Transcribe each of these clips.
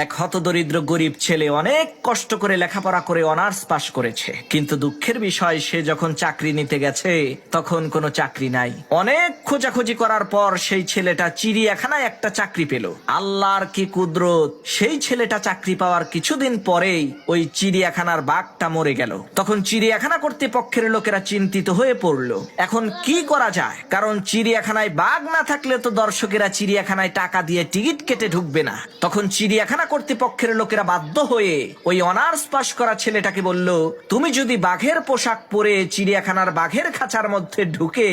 এক হতদরিদ্র গরিব ছেলে অনেক কষ্ট করে লেখাপড়া করে অনার্স পাশ করেছে। কিন্তু দুঃখের বিষয়, সে যখন চাকরি নিতে গেছে, তখন কোনো চাকরি নাই। অনেক খোঁজাখুঁজি করার পর সেই ছেলেটা চিড়িয়াখানায় একটা চাকরি পেল। আল্লাহর কি কুদরত, সেই ছেলেটা চাকরি পাওয়ার কিছুদিন পরেই ওই চিড়িয়াখানার বাঘটা মরে গেল। তখন চিড়িয়াখানা কর্তৃপক্ষের লোকেরা চিন্তিত হয়ে পড়ল। এখন কি করা যায়? কারণ চিড়িয়াখানায় বাঘ না থাকলে তো দর্শকেরা চিড়িয়াখানায় টাকা দিয়ে টিকিট কেটে ঢুকবে না। তখন চিড়িয়াখানা কর্তৃপক্ষের লোকেরা বাধ্য হয়ে ওই অনার্স পাশ করা ছেলেটাকে বলল, তুমি যদি বাঘের পোশাক পরে চিড়িয়াখানার বাঘের খাঁচার মধ্যে ঢুকে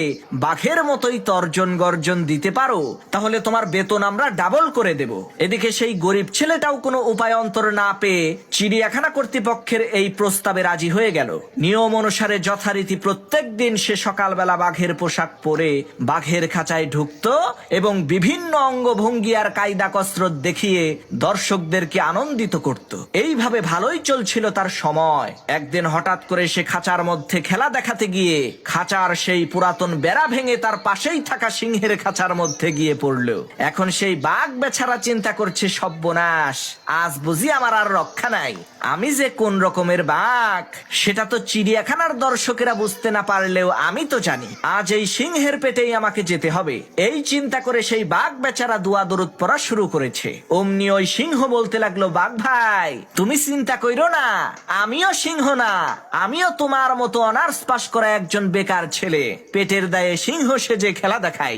বাঘের মতোই তর্জন গর্জন দিতে পারো, তাহলে তোমার বেতন আমরা ডাবল করে দেব। এদিকে সেই গরিব ছেলেটাও কোনো উপায় অন্তর না পেয়ে চিড়িয়াখানা কর্তৃপক্ষের এই প্রস্তাবে রাজি হয়ে গেল। নিয়ম অনুসারে যথারীতি প্রত্যেক দিন সে সকালবেলা বাঘের পোশাক পরে বাঘের খাঁচায় ঢুকতো এবং বিভিন্ন অঙ্গভঙ্গি আর কায়দা কসরত দেখিয়ে দর্শকদেরকে আনন্দিত করত। এইভাবে ভালোই চলছিল তার সময়। একদিন হঠাৎ করে সে খাঁচার মধ্যে খেলা দেখাতে গিয়ে খাঁচার সেই পুরাতন বেড়া ভেঙে তার পাশেই থাকা সিংহের খাঁচার মধ্যে গিয়ে পড়ল। এখন সেই বাঘ বেচারা চিন্তা করছে, সব্যনাশ, আজ বুঝি আমার আর রক্ষা নাই। আমি যে কোন রকমের বাঘ? সেটা তো চিড়িয়াখানার দর্শকেরা বুঝতে না পারলেও আমি তো জানি। আজ এই সিংহের পেটেই আমাকে যেতে হবে। এই চিন্তা করে সেই বাঘ বেচারা দুয়া দরুদ পড়া শুরু করেছে। অমনি ওই সিংহ বলতে লাগল, বাঘ ভাই, তুমি চিন্তা কইরো না, আমিও সিংহ না, আমিও তোমার মতো অনার্স পাশ করা একজন বেকার ছেলে। পেটের দায়ে সিংহ সেজে খেলা দেখাই।